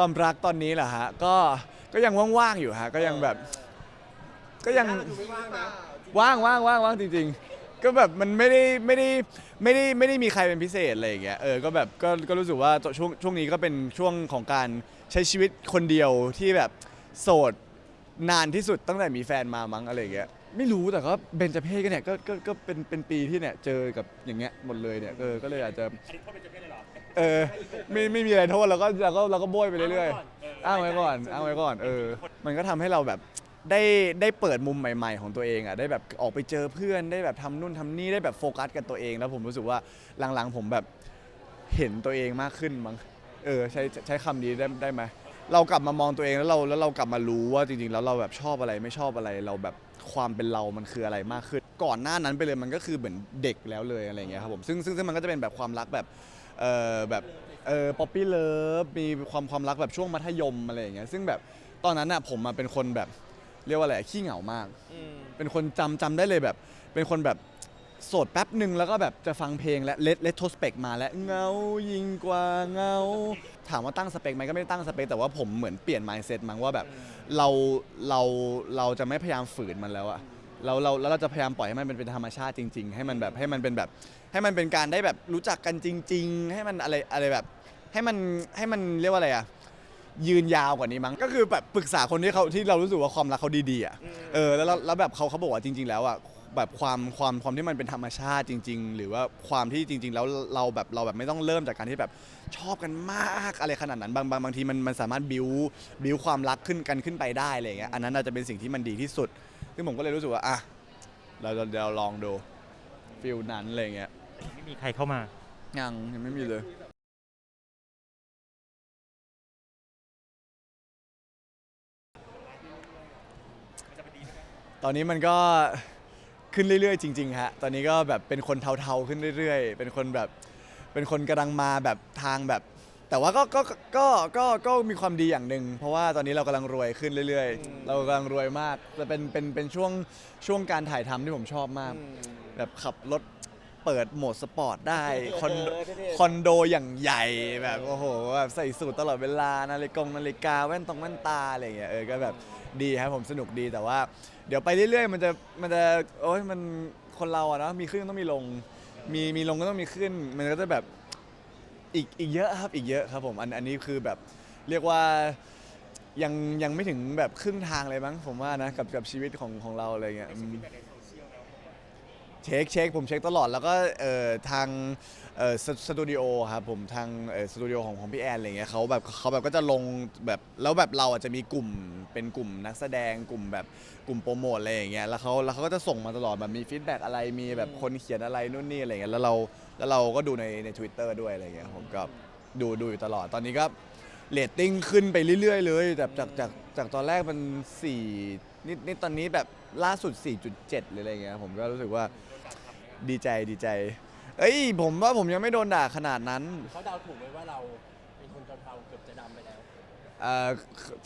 ความรักตอนนี้เหรอฮะก็ก็ยังว่างๆอยู่ฮะก็ยังแบบ ก็ยังดูไม่ว่างนะว่างว่างว่างว่างจริง ๆ ก็แบบมันไม่ได้ไม่ได้ไม่ได้ไม่ได้มีใครเป็นพิเศษอะไรอย่างเงี้ยเออก็แบบก็ก็รู้สึกว่าช่วงช่วงนี้ก็เป็นช่วงของการใช้ชีวิตคนเดียวที่แบบโสดนานที่สุดตั้งแต่มีแฟนมามั้งอะไรอย่างเงี้ยไม่รู้แต่ก็เบนจเพศกันเนี่ยก็ก็ก็เป็นเป็นปีที่เนี่ยเจอกับอย่างเงี้ยหมดเลยเนี่ยเออก็เลยอาจจะ อันนี้โทษเป็นเจ้าเพศเลยเหรอ เออไม่ไม่มีอะไรโทษเราก็เราก็เราก็โบยไปเรื่อยๆอ้างไว้ก่อนอ้างไว้ก่อนเออ มันก็ทำให้เราแบบได้ได้เปิดมุมใหม่ ๆ ของตัวเองอะได้แบบออกไปเจอเพื่อนได้แบบทำนู่นทำนี่ได้แบบโฟกัสกับตัวเอง แล้วผมรู้สึกว่าหลังๆ ผมแบบเห็นตัวเองมากขึ้นมั้งเออใช้ใช้คำนี้ได้ได้ไหมเรากลับมามองตัวเองแล้วเราแล้วเรากลับมารู้ว่าจริงๆ แล้วเราแบบชอบอะไรไม่ชอบอะไรเราแบบความเป็นเรามันคืออะไรมากขึ้น ก่อนหน้านั้นไปเลยมันก็คือเหมือนเด็กแล้วเลยอะไรอย่างเงี้ยครับผมซึ่งซึ่งซึ่งมันก็จะเป็นแบบความรักแบบ เออแบบเออป๊อปปี้เลิฟมีความความรักแบบช่วงมัธยมอะไรอย่างเงี้ยซึ่งแบบตอนนั้นน่ะผมมาเป็นคนแบบเรียกว่าอะไรขี้เหงามาก เป็นคนจำจำได้เลยแบบ เป็นคนแบบโสดแป๊บหนึ่งแล้วก็แบบจะฟังเพลงและเลเลโทสเปกมาแล้วเงายิงกว่าเงา ถามว่าตั้งสเปคไหมก็ไม่ได้ตั้งสเปคแต่ว่าผมเหมือนเปลี่ยน mindset มั้งว่าแบบเราเราเราจะไม่พยายามฝืนมันแล้วอะเราเราแล้วเราจะพยายามปล่อยให้มันเป็นเป็นธรรมชาติจริง ๆ ให้มันแบบให้มันเป็นแบบ ให้มันเป็นการได้แบบรู้จักกันจริง ๆ ให้มันอะไรอะไรแบบ ให้มันให้มันเรียกว่าอะไรอะยืนยาวกว่านี้มั้งก็คือแบบปรึกษาคนที่เขาที่เรารู้สึกว่าความรักเขาดีๆอะเออแล้วแล้วแล้วแบบเขาเขาบอกว่าจริง ๆ แล้วอะแบบความความความที่มันเป็นธรรมชาติจริง ๆ หรือว่าความที่จริง ๆ แล้วเราแบบเราแบบไม่ต้องเริ่มจากการที่แบบชอบกันมากอะไรขนาดนั้นบางบางบางทีมันมันสามารถบิวบิวความรักขึ้นกันขึ้นไปได้อะไรอย่างเงี้ยอันนั้นอาจจะเป็นสิ่งที่มันดีที่สุดซึ่งผมก็เลยรู้สึกว่าอะเราเราเราลองดูฟิลนั้นอะไรอย่างเงี้ยไม่มีใครเข้ามา ยังยังไม่มีเลยตอนนี้มันก็ขึ้นเรื่อยๆ จริงๆฮะ ตอนนี้ก็แบบเป็นคนเทาๆขึ้นเรื่อยๆ เป็นคนแบบ เป็นคนกำลังมาแบบทางแบบ แต่ว่าก็ก็ก็ก็ก็มีความดีอย่างหนึ่ง เพราะว่าตอนนี้เรากำลังรวยขึ้นเรื่อยๆ เรากำลังรวยมากแต่เป็นเป็นเป็นช่วงช่วงการถ่ายทำที่ผมชอบมาก แบบขับรถ เปิดโหมดสปอร์ตได้คอนโดเออเท่ๆ คอนโดอย่างใหญ่แบบโอ้โหแบบใส่สูทตลอดเวลานาฬิกงนาฬิกาแว่นตรงแว่นตาอะไรอย่างเงี้ยเออก็แบบดีครับผมสนุกดีแต่ว่า เดี๋ยวไปเรื่อยๆ มันจะมันจะโอ้ยมันคนเราอะเนาะมีขึ้นก็ต้องมีลง มีมีลงก็ต้องมีขึ้น มันก็จะแบบอีกอีกเยอะครับอีกเยอะครับผมอันอันนี้คือแบบเรียกว่า ยังยังไม่ถึงแบบครึ่งทางเลยมั้งผมว่านะกับกับชีวิตของของเราอะไรเงี้ยอืม เช็คเช็คผมเช็คตลอดแล้วก็เอ่อทางเอ่อสสตูดิโอครับผมทางเอ่อสตูดิโอของของพี่แอนอะไรเงี้ยเขาแบบเขาแบบก็จะลงแบบแล้วแบบเราอะจะมีกลุ่มเป็นกลุ่มนักแสดงกลุ่มแบบกลุ่มโปรโมทอะไรอย่างเงี้ยแล้วเขาแล้วเขาก็จะส่งมาตลอดแบบมีฟีดแบ็กอะไรมีแบบคนเขียนอะไรนู่นนี่อะไรเงี้ยแล้วเราแล้วเราก็ดูในใน Twitter ด้วยอะไรเงี้ยผมก็ดูดูอยู่ตลอดตอนนี้ก็เรตติ้งขึ้นไปเรื่อยๆ เลยจากจากจากจากตอนแรกมัน4นี่นี่ตอนนี้แบบล่าสุด 4.7หรืออะไรเงี้ยผมก็รู้สึกว่า ดีใจดีใจ เอ้ย ผมว่าผมยังไม่โดนด่าขนาดนั้น เขาเดาถูกไหมว่าเราเป็นคนเทาๆเกือบจะดำไปแล้ว เอ่อ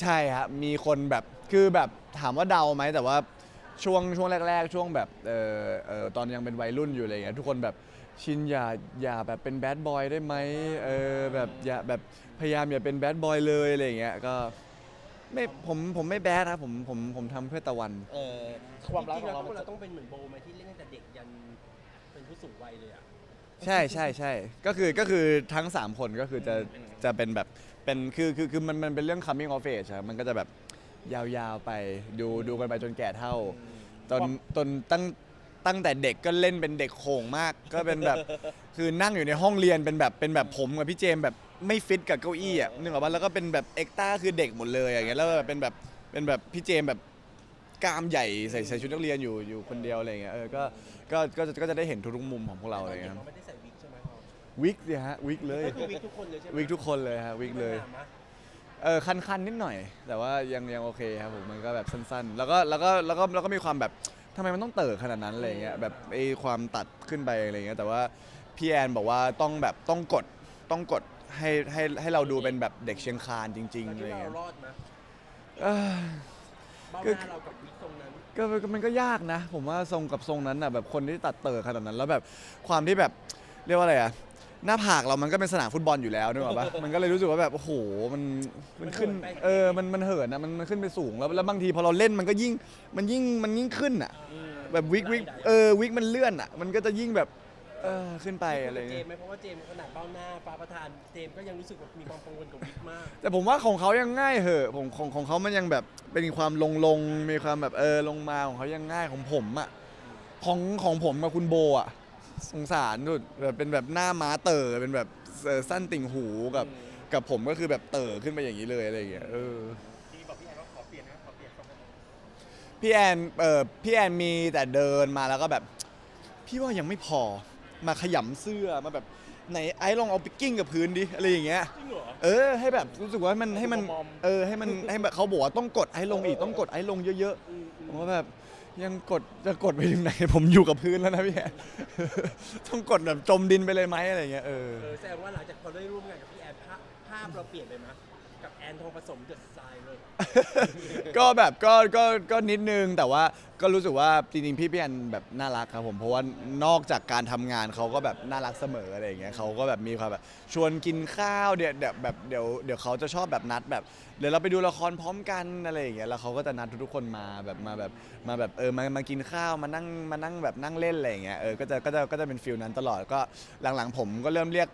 ใช่ครับมีคนแบบคือแบบถามว่าเดาไหมแต่ว่าช่วงช่วงแรก ๆ ช่วงแบบเออเออตอนยังเป็นวัยรุ่นอยู่อะไรเงี้ยทุกคนแบบชินอย่าอย่าแบบเป็นแบดบอยได้ไหมเออแบบอย่าแบบพยายามอย่าเป็นแบดบอยเลยอะไรเงี้ยก็ไม่ผมผมไม่แบดครับผมผมผมทำเพื่อตะวัน เออความรักของเราเราต้องเป็นเหมือนโบไหมที่เล่นตั้งแต่เด็กยันเป็น ผู้สูงวัยเลยอะ ใช่ใช่ใช่ก็คือก็คือทั้ง 3 คนก็คือจะจะเป็นแบบเป็นคือคือคือมันมันเป็นเรื่อง coming of age ครับมันก็จะแบบยาวๆไปดูดูกันไปจนแก่เท่า จนจนตั้งตั้งแต่เด็กก็เล่นเป็นเด็กโขงมาก ก็เป็นแบบ คือนั่งอยู่ในห้องเรียนเป็นแบบเป็นแบบผมกับพี่เจมส์แบบไม่ฟิตกับเก้าอี้อะนึกออกปะแล้วก็เป็นแบบเอ็กต้าคือเด็กหมดเลยอย่างเงี้ยแล้วแบบเป็นแบบเป็นแบบพี่เจมส์แบบ กรามใหญ่ใส่ใส่ชุดนักเรียนอยู่อยู่คนเดียวอะไรอย่างเงี้ยเออก็ก็ก็จะก็จะได้เห็นทุกๆมุมของพวกเราอะไรอย่างเงี้ยครับเราไม่ได้ใส่วิกใช่ไหมครับวิกเนี่ยฮะวิกเลยก็คือวิกทุกคนเลยใช่ไหมวิกทุกคนเลยฮะวิกเลยไม่หนามะเออคันคันๆนิดหน่อย แต่ว่ายังยังโอเคครับผมมันก็แบบสั้นๆ แล้วก็แล้วก็แล้วก็แล้วก็มีความแบบทำไมมันต้องเติร์ขนาดนั้นอะไรเงี้ยแบบไอ้ความตัดขึ้นไปอะไรเงี้ยแต่ว่าพี่แอนบอกว่าต้องแบบต้องกดต้องกดให้ให้ให้เราดูเป็นแบบเด็กเชียงคานจริงๆแต่อะไรที่เราเงี้ยรอดไหมเอ้ยเบ้าก็หน้าเรากับวิกทรงนั้น ก็มันก็ยากนะ ผมว่าทรงกับทรงนั้นอะแบบคนที่ตัดเต๋อขนาดนั้น แล้วแบบความที่แบบเรียกว่าอะไรอะหน้าผากเรามันก็เป็นสนามฟุตบอลอยู่แล้วนึกออกปะ มันก็เลยรู้สึกว่าแบบโอ้โหมันมันขึ้นเออมันมันเหินอะมันมันขึ้นไปสูงแล้วแล้วบางทีพอเราเล่นมันก็ยิ่งมันยิ่งมันยิ่งขึ้นอะ แบบวิกวิกเออวิกมันเลื่อนอะ มันก็จะยิ่งแบบ เออขึ้นไปอะไรเจเงี้มยส์ไหมเพราะว่าเจมส์ขนาดเบ้าหน้าฟ้าประธานเจมส์ก็ยังรู้สึกว่ามีความกังวลกับวิกมาก แต่ผมว่าของเขายังง่ายเหอะผมของของเขามันยังแบบเป็นความลงลงมีความแบบเออลงมาของเขายังง่ายของผมอะของของผมกับคุณโบอะสงสารดุดแบบเป็นแบบหน้าม้าเต๋อเป็นแบบเอ่อสั้นติ่งหูกับกับผมก็คือแบบเต๋อขึ้นไปอย่างนี้เลยอะไรอย่างเงี้ยเออ ที่บอกพี่แอนว่าขอเปลี่ยนนะขอเปลี่ยนทรงผมพี่แอนเออพี่แอนมีแต่เดินมาแล้วก็แบบ พี่ว่ายังไม่พอ มาขยำเสื้อมาแบบไหนไอ้ลองเอาไปกิ้งกับพื้นดิอะไรอย่างเงี้ย จริงเหรอ เออให้แบบรู้สึกว่ามันให้มันมอมเออให้มันให้แบบเขาบอกว่าต้องกดไอ้ลงอีกต้องกดไอ้ลงเยอะอืมๆผมว่าแบบยังกดจะกดไปถึงไหน ผมอยู่กับพื้นแล้วนะพี่แอนต้องกดแบบจมดินไปเลยไหมอะไรอย่างเงี้ยเออ เออแสดงว่าหลังจากพอได้ร่วมงานกับพี่แอนภาพภาพเราเปลี่ยนไปไหมกับแอนทองผสมเดอะสไตล์เลย ก็แบบก็ก็ก็นิดนึงแต่ว่า ก็รู้สึกว่าจริงๆพี่พี่แอนแบบน่ารักครับผมเพราะว่านอกจากการทำงานเขาก็แบบน่ารักเสมออะไรอย่างเงี้ยเขาก็แบบมีความแบบชวนกินข้าวเดี๋ยวเดี๋ยวแบบเดี๋ยวเดี๋ยวเขาจะชอบแบบนัดแบบเดี๋ยวเราไปดูละครพร้อมกันอะไรอย่างเงี้ยแล้วเขาก็จะนัดทุกๆคนมาแบบมาแบบมาแบบเออมามากินข้าวมานั่งมานั่งแบบนั่งเล่นอะไรอย่างเงี้ยเออก็จะก็จะก็จะเป็นฟิลนั้นตลอดก็หลังๆ ผมก็เริ่มเรียก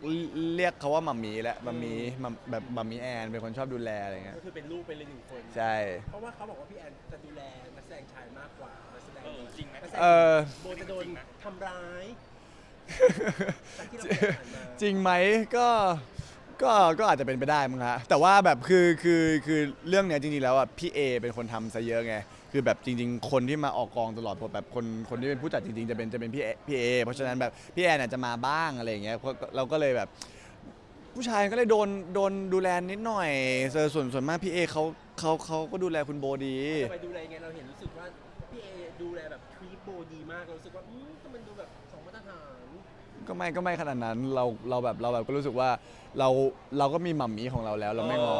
เรียกเขาว่ามัมมี่แล้วมัมมี่มัมแบบมัมมี่แอนเป็นคนชอบดูแลอะไรอย่างเงี้ยก็คือเป็นลูกเป็นเลยหนึ่งคน ใช่ เพราะว่าเขาบอกว่าพี่แอนจะดูแลนักแสดงชายมากกว่านักแสดง เออจริงไหมนักแสดงเออ โบจะโดนทำร้ายจากที่เราเคยผ่านมาจริงไหมก็ก็ก็อาจจะเป็นไปได้มั้งฮะแต่ว่าแบบคือคือคือเรื่องเนี้ยจริงๆแล้วอะพี่เอเป็นคนทำซะเยอะไงคือแบบจริง ๆ คนที่มาออกกองตลอดแบบคนคนที่เป็นผู้จัดจริงๆจะเป็นจะเป็นพี่เอพี่เอเพราะฉะนั้นแบบพี่แอนอาจจะมาบ้างอะไรอย่างเงี้ยเพราะเราก็เลยแบบ ผู้ชายก็เลยโดนโดนดูแลนิดหน่อยเออส่วนส่วนมากพี่เอเขาเขาเขาก็ดูแลคุณโบดี ทำไมดูแลยังไงเราเห็นรู้สึกว่าพี่เอดูแลแบบทรีโบ ดีมากเรารู้สึกว่าอืมก็มันดูแบบสองมาตรฐาน ก็ไม่ก็ไม่ขนาดนั้นเราเราแบบเราแบบก็รู้สึกว่าเราเราก็มีหมัมมี่ของเราแล้วเราไม่งอ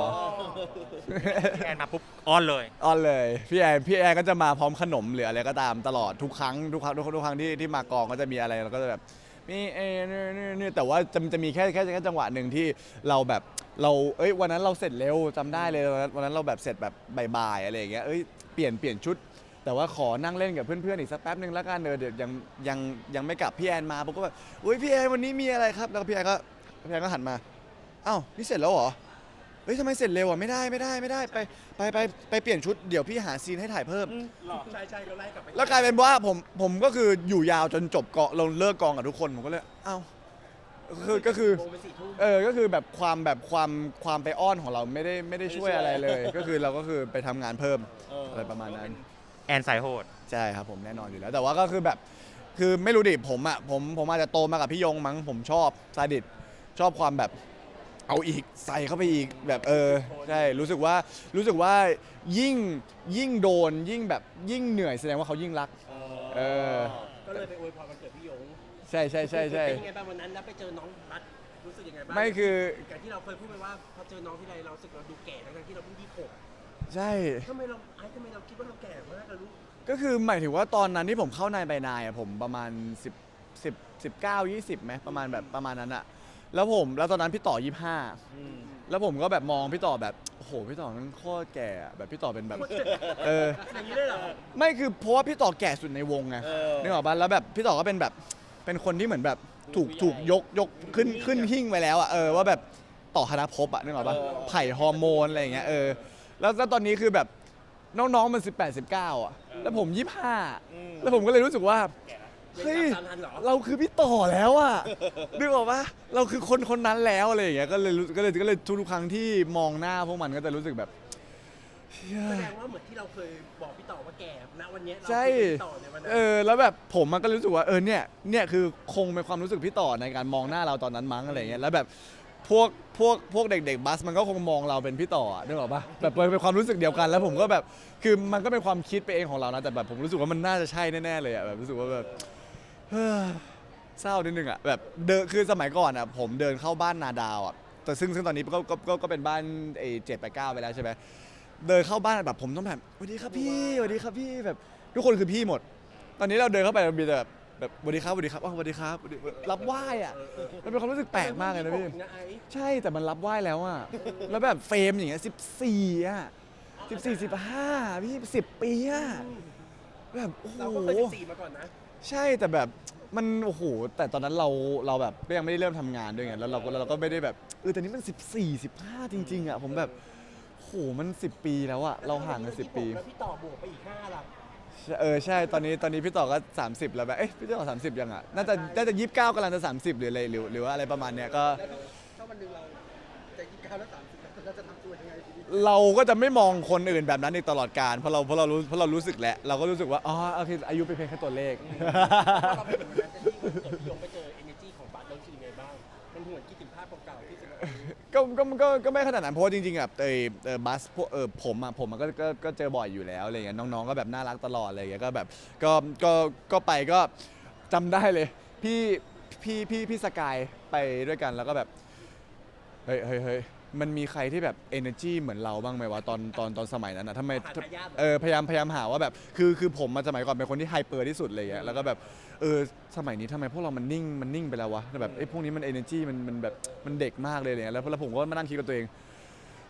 พี่แอนมาปุ๊บอ้อนเลยออนเลยพี่แอนพี่แอนก็จะมาพร้อมขนมหรืออะไรก็ตามตลอดทุกครั้งทุกครั้งทุกครั้งทุกครั้งที่ที่มากองก็จะมีอะไรเราก็จะแบบมีเอนี่นี่นี่แต่ว่าจะจะมีแค่แค่แค่จังหวะหนึ่งที่เราแบบเราเอ้ยวันนั้นเราเสร็จเร็วจำได้เลยวันนั้นวันนั้นเราแบบเสร็จแบบบ่ายๆอะไรอย่างเงี้ยเอ้ยเปลี่ยนเปลี่ยนชุด แต่ว่าขอนั่งเล่นกับเพื่อนๆอีกสักแป๊บหนึ่งแล้วกันเดี๋ยวเดี๋ยวยังยังยังไม่กลับพี่แอนมาผมก็แบบอุ้ยพี่แอนวันนี้มีอะไรครับ แล้วพี่แอนก็พี่แอนก็หันมาอ้าวนี่เสร็จแล้วเหรอเฮ้ยทำไมเสร็จเร็วอะไม่ได้ไม่ได้ไม่ได้ไปไปไปไปเปลี่ยนชุดเดี๋ยวพี่หาซีนให้ถ่ายเพิ่มใช่ใช่เราไล่กลับไปแล้วกลายเป็นว่าผมผมก็คืออยู่ยาวจนจบเกาะเราเลิกกองกับทุกคนผมก็เลยเอ้าคือก็คือ โมงเป็นสี่ทุ่มเออ ก็คือแบบความแบบความความไปอ้อนของเราไม่ได้ไม่ได้ช่วยอะไรเลย ก็คือเราก็คือไปทำงานเพิ่ม อะไรประมาณนั้น แอนสายโหด ใช่ครับผมแน่นอนอยู่แล้ว แต่ว่าก็คือแบบคือไม่รู้ดิผมอะผมผมอาจจะโตมากับพี่ยงมั้งผมชอบซาดิสชอบความแบบเอาอีกใส่เข้าไปอีกแบบเออใช่รู้สึกว่ารู้สึกว่ายิ่งยิ่งโดนยิ่งแบบยิ่งเหนื่อยแสดงว่าเขายิ่งรัก เออ ก็เลยไปอวยพรวันเกิดพี่ยงใช่ใช่ใช่ใช่เป็นยังไงบ้างวันนั้นแล้วไปเจอน้องบัสรู้สึกยังไงบ้างไม่คือการที่เราเคยพูดไปว่าพอเจอน้องที่ไรเรารู้สึกเราดูแก่ทั้งๆที่เราเพิ่งยี่สิบหก ใช่ ทำไมเราไอ้ทำไมเราคิดว่าเราแก่มากอะลูกก็คือหมายถึงว่าตอนนั้นที่ผมเข้านายใบนายอะผมประมาณ 10 10 19 20ไหมประมาณแบบประมาณนั้นอะแล้วผมแล้วตอนนั้นพี่ต่อ 25 แล้วผมก็แบบมองพี่ต่อแบบโอ้โหพี่ต่อมันโคตรแก่อะแบบพี่ต่อเป็นแบบเอออย่างนี้ได้เหรอ ไม่คือเพราะว่าพี่ต่อแก่สุดในวงไงนึกออกปะแล้วแบบพี่ต่อก็เป็นแบบเป็นคนที่เหมือนแบบถูกถูกยกยกขึ้นขึ้นหิ้งไปแล้วอะเออว่าแบบต่อคณะภพอะนึกออกปะไผ่ฮอร์โมนอะไรอย่างเงี้ยเออ แล้วแล้วตอนนี้คือแบบน้องๆมัน 18 19อะแล้วผม25 แล้วผมก็เลยรู้สึกว่า เฮ้ยตามทันเหรอ เราคือพี่ต่อแล้วอะนึกออกปะเราคือคนคนนั้นแล้วอะไรอย่างเงี้ย ก็เลยรู้ก็เลยก็เลยทุกๆครั้งที่มองหน้าพวกมันก็จะรู้สึกแบบเชี่ยแสดงว่าเหมือนที่เราเคยบอกพี่ต่อว่าแก่ณวันเนี้ยเราใช่ คือพี่ต่อในวันนั้นเออ แล้วแบบผมมันก็รู้สึกว่า เออ เนี่ย เนี่ยคือคงเป็นความรู้สึกพี่ต่อในการมองหน้าเราตอนนั้นมั้งอะไรเงี้ย แล้วแบบ พวกพวกพวกเด็กๆบัสมันก็คงมองเราเป็นพี่ต่ออะนึกออกปะแบบเป็นความรู้สึกเดียวกัน แล้วผมก็แบบคือมันก็เป็นความคิดไปเองของเรานะแต่แบบผมรู้สึกว่ามันน่าจะใช่แน่ๆเลยอะแบบรู้สึกว่าแบบเฮ้อเศร้านิดนึงอะแบบเดินคือสมัยก่อนอะผมเดินเข้าบ้านนาดาวอะแต่ซึ่งซึ่งตอนนี้ก็ก็ก็ก็เป็นบ้านเอเจ็ดแปดเก้าไปแล้วใช่ไหมเดินเข้าบ้านแบบผมต้องแบบสวัสดีครับพี่สวัสดีครับพี่แบบ ทุกคนคือพี่หมด ตอนนี้เราเดินเข้าไปเรามีแต่แบบ แบบสวัสดีครับสวัสดีครับอ้าวสวัสดีครับสวัสดีรับไหว้อะมันเป็นความรู้สึกแปลกมากเลยนะพี่ นะไอ้ใช่แต่มันรับไหว้แล้วอะแล้วแบบเฟรมอย่างเงี้ยสิบสี่อะสิบสี่สิบห้าพี่สิบปีอะแบบโอ้โหเราก็เคยสิบสี่มาก่อนนะ ใช่แต่แบบมันโอ้โหแต่ตอนนั้นเราเราแบบก็ยังไม่ได้เริ่มทำงานด้วยไงแล้วเราก็เราก็ไม่ได้แบบเออแต่นี้มัน 14 15 จริง ๆอะผมแบบโหมัน 10 ปีแล้วอะเราห่างกัน10 ปี แล้วพี่ต่อบวกไปอีกห้าล่ะ เออใช่ตอนนี้ตอนนี้พี่ต่อก็ 30 แล้วแบบเอ๊ะพี่ต่อ30 ยังอะน่าจะน่าจะ29กำลังจะ 30 หรืออะไรหรือหรือว่าอะไรประมาณเนี้ยก็แล้วถ้าวันหนึ่งเราจะยี่สิบเก้าแล้วสามสิบเราจะทำตัวยังไงทีนี้เราก็จะไม่มองคนอื่นแบบนั้นอีกตลอดการเพราะเราเพราะเรารู้เพราะเรารู้สึกแล้วเราก็รู้สึกว่าอ๋อโอเคอายุเป็นเพียงแค่ตัวเลขถ้าเราไปถึงวันนั้นจะที่วันเกิดพี่ยง ก็ก็ก็ก็ไม่ขนาดนั้นเพราะว่าจริงๆแบบเออเออบัสพวกเออผมอะผมอะก็ก็ก็เจอบ่อยอยู่แล้วอะไรเงี้ยน้องๆก็แบบน่ารักตลอดอะไรเงี้ยก็แบบก็ก็ก็ไปก็จำได้เลย พี่พี่พี่พี่สกายไปด้วยกันแล้วก็แบบเฮ้ยเฮ้ยเฮ้ย มันมีใครที่แบบ energy เหมือนเราบ้างไหมวะตอนตอนตอนสมัยนั้นนะทำไมหาทายาทเหรอ เออพยายามพยายามหาว่าแบบคือคือผมมาสมัยก่อนเป็นคนที่ไฮเปอร์ที่สุดเลยอะแล้วก็แบบเออสมัยนี้ทำไมพวกเรามันนิ่งมันนิ่งไปแล้ววะแบบไอ้ยพวกนี้มัน energy มันมันแบบมันเด็กมากเลยเนี่ยแล้วแล้วผมก็มานั่งคิดกับตัวเอง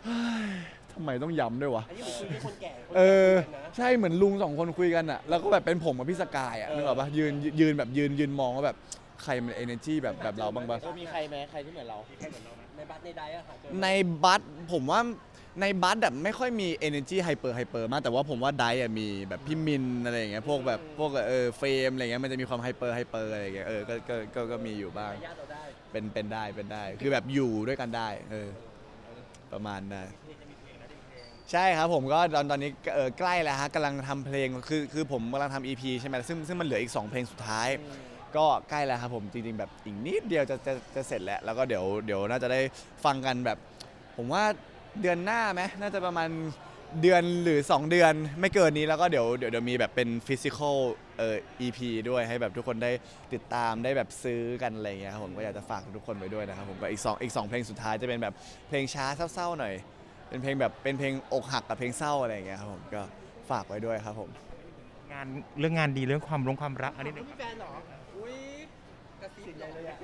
เฮ้ยทำไมต้องย้ำด้วยวะ อันนี้ผมคุยกับคนแก่คนเอแก่อคุยกันนะ ใช่เหมือนลุงสองคนคุยกันอะแล้วก็แบบเป็นผมกับพี่สกายอะเออ นึกออกปะยืนยืนแบบยืนยืนมองว่าแบบใครมัน energy แบบแบบเราบ้างปะ เออมีใครไหมใครที่เหมือนเราใน บัตรในไดอะค่ะเจอในบัสผมว่าในบัสแบบไม่ค่อยมี energy hyper hyper มากแต่ว่าผมว่าไดอะมีแบบพี่มินอะไรอย่างเงี้ยพวกแบบพวกเออเฟรมอะไรเงี้ยมันจะมีความ hyper hyper อะไรอย่างเงี้ยเออก็ก็ก็ก็มีอยู่บ้างทายาทเราได้เป็นเป็นได้เป็นได้ คือแบบอยู่ด้วยกันได้เออประมาณนั้นใช่ครับผมก็ตอนตอนนี้เออใกล้แล้วฮะกำลังทำเพลงคือคือผมกำลังทำ EP ใช่ไหมซึ่งซึ่งมันเหลืออีก2เพลงสุดท้าย ก็ใกล้แล้วครับผมจริงๆแบบอีกนิดเดียวจะจะจะเสร็จแล้ว แล้วก็เดี๋ยวเดี๋ยวน่าจะได้ฟังกันแบบ ผมว่าเดือนหน้าไหมน่าจะประมาณเดือนหรือ 2 เดือนไม่เกินนี้แล้วก็เดี๋ยวเดี๋ยวเดี๋ยวมีแบบเป็นฟิสิกอลเอ่อ EP ด้วยให้แบบทุกคนได้ติดตามได้แบบซื้อกันอะไรอย่างเงี้ยครับผมก็อยากจะฝากทุกคนไว้ด้วยนะครับผมก็อีกสองอีกสองเพลงสุดท้ายจะเป็นแบบเพลงช้าเศร้าๆหน่อย เป็นเพลงแบบเป็นเพลงอกหักกับเพลงเศร้าอะไรอย่างเงี้ยครับผมก็ฝากไว้ด้วยครับผม งานเรื่องงานดีเรื่องความรงความรักอันนี้หนึ่งมีแฟนเหรอ อุ้ยกระซิบใหญ่เลยอะ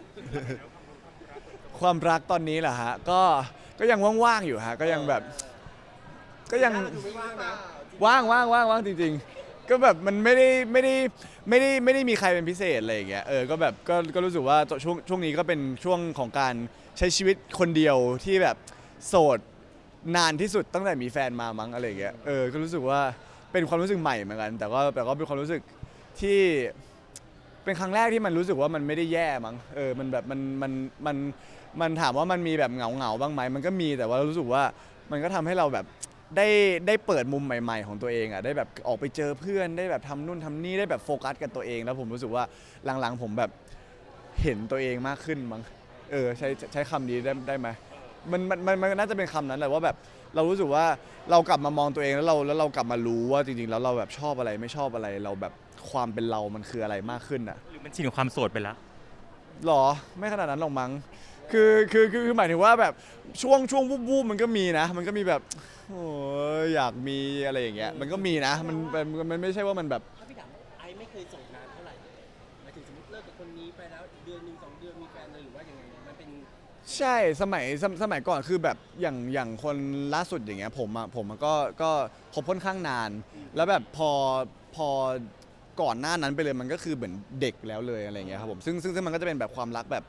ความรักตอนนี้เหรอฮะ ก็ก็ยังว่างๆอยู่ฮะ ก็ยังแบบ ก็ยัง ดูไม่ว่างนะว่างว่างว่างว่างจริง ๆ ก็แบบมันไม่ได้ไม่ได้ไม่ได้ไม่ได้มีใครเป็นพิเศษอะไรอย่างเงี้ยเออก็แบบก็ก็รู้สึกว่าช่วงช่วงนี้ก็เป็นช่วงของการใช้ชีวิตคนเดียวที่แบบโสดนานที่สุดตั้งแต่มีแฟนมามั้งอะไรอย่างเงี้ยเออก็รู้สึกว่าเป็นความรู้สึกใหม่เหมือนกัน แต่ก็แต่ก็เป็นความรู้สึกที่ เป็นครั้งแรกที่มันรู้สึกว่ามันไม่ได้แย่มั้งเออมันแบบมันมันมันมันถามว่ามันมีแบบเหงาเหงาๆบ้างไหมมันก็มีแต่ว่ารู้สึกว่ามันก็ทำให้เราแบบได้ได้เปิดมุมใหม่ ๆ ของตัวเองอะได้แบบออกไปเจอเพื่อนได้แบบทำนู่นทำนี่ได้แบบโฟกัสกับตัวเอง แล้วผมรู้สึกว่าหลังๆ ผมแบบเห็นตัวเองมากขึ้นมั้งเออใช้ใช้คำนี้ได้ได้ไหม มันมันมันมันน่าจะเป็นคำนั้นแหละว่าแบบเรารู้สึกว่าเรากลับมามองตัวเองแล้วเราแล้วเรากลับมารู้ว่าจริงๆแล้วเราแบบชอบอะไรไม่ชอบอะไรเราแบบ ความเป็นเรามันคืออะไรมากขึ้นอะหรือมันชินกับความโสดไปแล้วหรอไม่ขนาดนั้นหรอกมั้งคือคือคือคือหมายถึงว่าแบบช่วงช่วงวูบวูบๆมันก็มีนะ มันก็มีแบบโอ้ยอยากมีอะไรอย่างเงี้ยมันก็มีนะมันมันมันไม่ใช่ว่ามันแบบถ้าพี่ถามไอ้ไม่เคยส่งนานเท่าไหร่หมายถึงสมมติเลิกกับคนนี้ไปแล้วอีกเดือนหนึ่งสองเดือนมีแฟนเลยหรือว่ายังไงมันเป็นใช่สมัยสมสมัยก่อนคือแบบอย่างอย่างคนล่าสุดอย่างเงี้ยผมอะผมอะก็ก็คบค่อนข้างนาน แล้วแบบพอพอ ก่อนหน้านั้นไปเลยมันก็คือเหมือนเด็กแล้วเลยอะไรอย่างเงี้ยครับผมซึ่งซึ่งซึ่งมันก็จะเป็นแบบความรักแบบ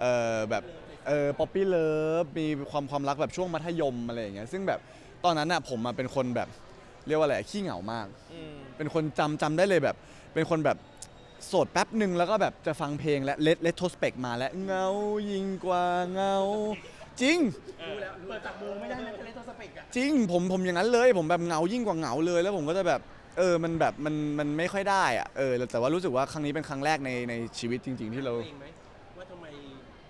เออแบบเออป๊อปปี้เลิฟมีความความรักแบบช่วงมัธยมอะไรอย่างเงี้ยซึ่งแบบตอนนั้นอะผมอะเป็นคนแบบเรียกว่าอะไรขี้เหงามาก อืมเป็นคนจำจำได้เลยแบบ เป็นคนแบบโสดแป๊บหนึ่งแล้วก็แบบจะฟังเพลงและเลทเลทโทสเปกมาแล้วเงายิ่งกว่าเงา จริงรู้แล้วเปิดจากมือไม่ได้นะทะเลตัวสเปกอะจริงผมผมอย่างนั้นเลย ผมแบบเงายิ่งกว่าเหงาเลย แล้วผมก็จะแบบ เออมันแบบมันมันไม่ค่อยได้อะเออแต่ว่ารู้สึกว่าครั้งนี้เป็นครั้งแรกในในชีวิตจริง ๆ ที่เรา ตัวเองไหมว่าทำไม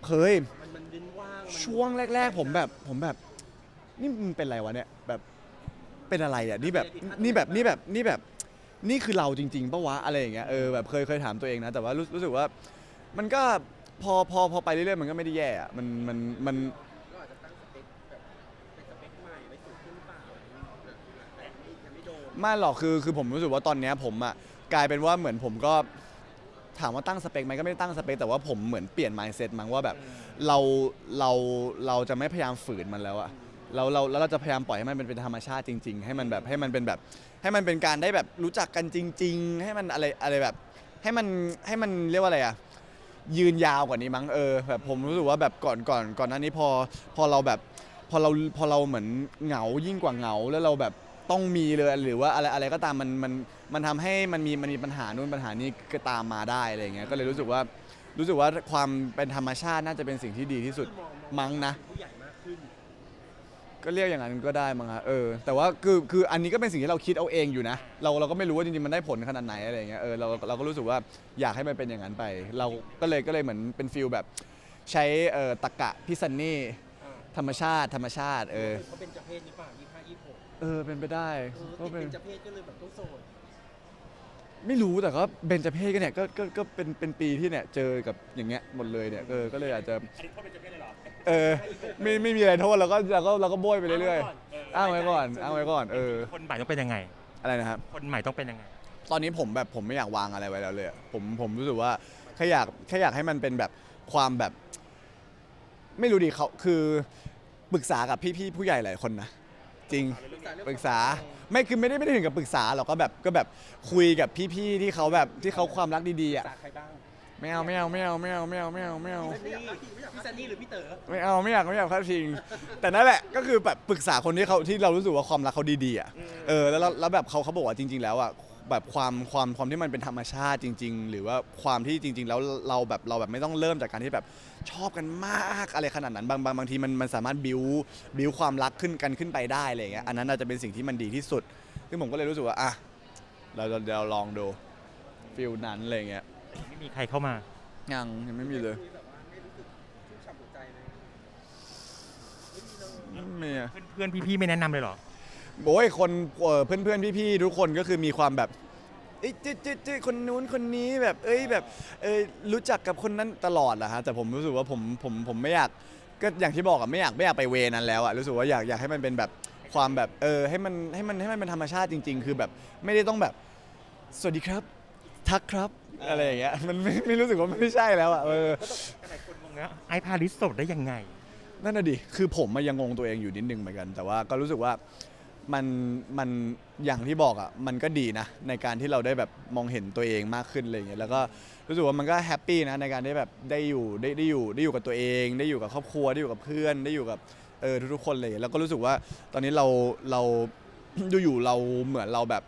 เคย มันมันดิ้นว่างมันช่วงแรก ๆ ผมแบบผมแบบ นี่มันเป็นอะไรวะเนี่ยแบบเป็นอะไรอะนี่แบบนี่แบบนี่แบบนี่แบบนี่คือเราจริงๆปะวะอะไรอย่างเงี้ยเออแบบเคยเคยถามตัวเองนะ แต่ว่ารู้รู้สึกว่า มันก็พอพอพอไปเรื่อยๆมันก็ไม่ได้แย่อะมันมันมัน ก็อาจจะตั้งสเปคแบบเป็นสเปคใหม่ไว้สูงขึ้นหรือเปล่าแต่ ไม่หรอกคือคือผมรู้สึกว่าตอนเนี้ยผมอะกลายเป็นว่าเหมือนผมก็ถามว่าตั้งสเปคไหมก็ไม่ได้ตั้งสเปค แต่ว่าผมเหมือนเปลี่ยน mindset มั้งว่าแบบเราเราเราจะไม่พยายามฝืนมันแล้วอะเราเราแล้วเราจะพยายามปล่อยให้มันเป็นเป็นธรรมชาติจริง ๆ ให้มันแบบให้มันเป็นแบบ ให้มันเป็นการได้แบบรู้จักกันจริง ๆ ให้มันอะไรอะไรแบบ ให้มันให้มันเรียกว่าอะไรอะยืนยาวกว่านี้มั้งเออแบบผมรู้สึกว่าแบบก่อนก่อนก่อนหน้านี้พอพอเราแบบพอเราพอเราเหมือนเหงายิ่งกว่าเหงาแล้วเราแบบ ต้องมีเลยหรือว่าอะไรอะไรก็ตามมันมันมันทำให้มันมีมันมีปัญหานู่นปัญหานี้ก็ตามมาได้อะไรอย่างเงี้ยก็เลยรู้สึกว่ารู้สึกว่าความเป็นธรรมชาติน่าจะเป็นสิ่งที่ดีที่สุดมั้งนะ ผู้ใหญ่มากขึ้น ก็เรียกอย่างนั้นก็ได้มั้งฮะเออแต่ว่าคือคืออันนี้ก็เป็นสิ่งที่เราคิดเอาเองอยู่นะ เราเราก็ไม่รู้ว่าจริงๆมันได้ผลขนาดไหนอะไรอย่างเงี้ยเออเราเราก็รู้สึกว่าอยากให้มันเป็นอย่างนั้นไป เราก็เลยก็เลยเหมือนเป็นฟิลแบบใช้เอ่อตะกะพิซันนี่ธรรมชาติธรรมชาติเออ เขาเป็นเจเพศนี่ป่ะยี่ายี่ เออเป็นไปได้เออก็ติดเป็นเป็นเจเพศก็เลยแบบต้องโสดไม่รู้แต่ก็เบนจเพศก็เนี่ยก็ก็ก็เป็นเป็นปีที่เนี่ยเจอกับอย่างเงี้ยหมดเลยเนี่ยเออก็เลยอาจจะอันนี้เขาเป็นเจ้าเพศเลยเหรอเออไม่ไม่มีอะไรโทษเราก็เราก็เราก็โบยไปเรื่อยๆอ้างไว้ก่อนอ้างไว้ก่อนเออคนใหม่ต้องเป็นยังไง อะไรนะครับ คนใหม่ต้องเป็นยังไง ตอนนี้ผมแบบผมไม่อยากวางอะไรไว้แล้วเลยอะผมผมรู้สึกว่าแค่อยากแค่อยากให้มันเป็นแบบความแบบ ไม่รู้ดิเขาคือปรึกษากับพี่ๆผู้ใหญ่หลายคนนะ จริงปรึกษาไม่คือไม่ได้ไม่ได้ถึงกับปรึกษาหรอกก็แบบก็แบบคุยกับพี่ๆที่เขาแบบที่เขาความรักดีๆปรึอะกษาใครบ้างไม่เอาไม่เอาไม่เอาไม่เอาไม่เอาไม่เอาไม่เอาพี่ซันนี่พี่ซันนี่หรือพี่เต๋อไม่เอาไม่อยากไม่อยากพลาดพิง แต่นั่นแหละก็คือแบบปรึกษาคนที่เขาที่เรารู้สึกว่าความรักเขาดีๆอะเออแล้วแล้วแล้วแบบเขาเขาบอกว่าจริง ๆ แล้วอะ แบบความความความที่มันเป็นธรรมชาติจริง ๆ หรือว่าความที่จริง ๆ แล้วเราแบบเราแบบไม่ต้องเริ่มจากการที่แบบชอบกันมากอะไรขนาดนั้นบางบางบางทีมันมันสามารถบิวบิวความรักขึ้นกันขึ้นไปได้อะไรอย่างเงี้ยอันนั้นน่าจะเป็นสิ่งที่มันดีที่สุด ซึ่งผมก็เลยรู้สึกว่าอะเราเราเราลองดูฟิลนั้นอะไรอย่างเงี้ยไม่มีใครเข้ามา ยังยังไม่มีเลยคุแบบว่าไม่รู้สึกชุ่มฉ่ำหัวใจเลยไม่มีอะเพื่อนๆพี่ๆไม่แนะนำเลยเหรอ โอ้ยคนเอ่อเพื่อนๆพี่ๆทุกคนก็คือมีความแบบเอ้ยจืดจืดจืดคนนู้นคนนี้แบบ เอ้ยแบบเอ้ยรู้จักกับคนนั้นตลอดแหละฮะแต่ผมรู้สึกว่าผมผมผมไม่อยากก็อย่างที่บอกอะไม่อยากไม่อยากไปเวนั้นแล้วอะรู้สึกว่าอยากอยากให้มันเป็นแบบความแบบเออให้มันให้มันให้มันเป็นธรรมชาติจริง ๆ คือแบบไม่ได้ต้องแบบ สวัสดีครับ ทักครับอะไรอย่างเงี้ยมันไม่ไม่รู้สึกว่ามันไม่ใช่แล้วอะเออหลายคนงงนะไอพาริสโสดได้ยังไง นั่นน่ะดิคือผมอะยังงงตัวเองอยู่นิดนึงเหมือนกัน แต่ว่าก็รู้สึกว่า มันมันอย่างที่บอกอะมันก็ดีนะ ในการที่เราได้แบบมองเห็นตัวเองมากขึ้นอะไรอย่างเงี้ยแล้วก็รู้สึกว่ามันก็แฮปปี้นะในการได้แบบได้อยู่ได้ได้อยู่ได้อยู่กับตัวเอง ได้อยู่กับครอบครัวได้อยู่กับเพื่อน ได้อยู่กับเออทุกๆคนเลยแล้วก็รู้สึกว่าตอนนี้เราเราอยู่ๆเราเหมือนเราแบบ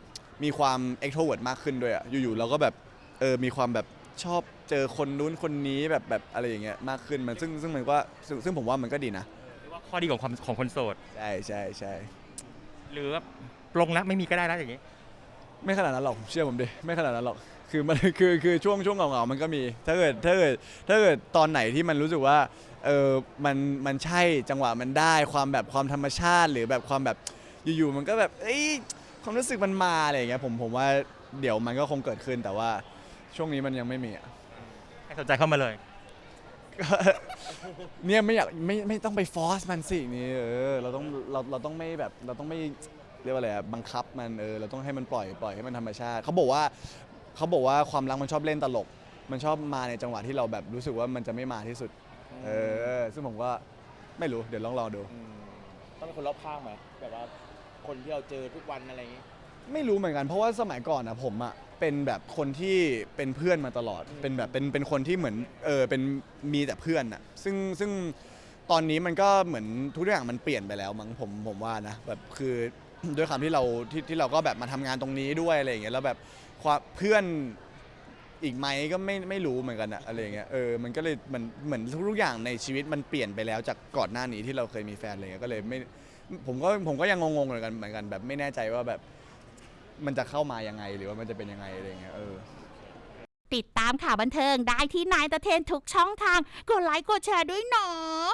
มีความ extrovert มากขึ้นด้วยอะอยู่ๆเราก็แบบเออมีความแบบชอบเจอคนนู้นคนนี้แบบแบบอะไรอย่างเงี้ยมากขึ้นมันซึ่งซึ่งมันก็ซึ่งซึ่งผมว่ามันก็ดีนะหรือว่าข้อดีของความของคนโสด ใช่ใช่ใช่ หรือว่าปลงแล้วไม่มีก็ได้แล้วอย่างนี้ ไม่ขนาดนั้นหรอกเชื่อผมดิไม่ขนาดนั้นหรอกคือมันคือคือช่วงช่วงเหงาๆมันก็มีถ้าเกิดถ้าเกิดถ้าเกิดตอนไหนที่มันรู้สึกว่าเออมันมันใช่จังหวะมันได้ความแบบความธรรมชาติ หรือแบบความแบบอยู่ๆมันก็แบบเอ้ยความรู้สึกมันมาอะไรอย่างเงี้ยผมผมว่าเดี๋ยวมันก็คงเกิดขึ้นแต่ว่าช่วงนี้มันยังไม่มีอะ ใครสนใจเข้ามาเลย เนี่ยไม่อยากไม่ไม่ต้องไปฟอสมันสินี่เออเราต้องเราเราต้องไม่แบบเราต้องไม่เรียกว่าอะไรอะบังคับมันเออเราต้องให้มันปล่อยปล่อยให้มันธรรมชาติเขาบอกว่าเขาบอกว่าความรักมันชอบเล่นตลก มันชอบมาในจังหวะที่เราแบบรู้สึกว่ามันจะไม่มาที่สุด เออ ซึ่งผมก็ไม่รู้เดี๋ยวลองรอดู อืมต้องเป็นคนรอบข้างไหมแบบว่าคนที่เราเจอทุกวันอะไรอย่างงี้ ไม่รู้เหมือนกัน เพราะว่าสมัยก่อนนะผมอะเป็นแบบคนที่เป็นเพื่อนมาตลอด เป็นแบบเป็นเป็นคนที่เหมือนเออเป็นมีแต่เพื่อนอะซึ่งซึ่งตอนนี้มันก็เหมือนทุกอย่างมันเปลี่ยนไปแล้วมั้งผมผมว่านะแบบคือด้วยความที่เราที่ที่เราก็แบบมาทำงานตรงนี้ด้วยอะไรอย่างเงี้ยแล้วแบบความเพื่อนอีกไหมก็ไม่ไม่รู้เหมือนกันอะอะไรอย่างเงี้ยเออมันก็เลยมันเหมือนทุกอย่างในชีวิตมันเปลี่ยนไปแล้วจากก่อนหน้านี้ที่เราเคยมีแฟนอะไรเงี้ยก็เลยไม่ผมก็ผมก็ยังงงๆเหมือนกันเหมือนกันแบบไม่แน่ใจว่าแบบ มันจะเข้ามายังไง หรือว่ามันจะเป็นยังไงอะไรเงี้ยเออ ติดตามข่าวบันเทิงได้ที่นายตะเทนทุกช่องทาง กดไลค์กดแชร์ด้วยเนาะ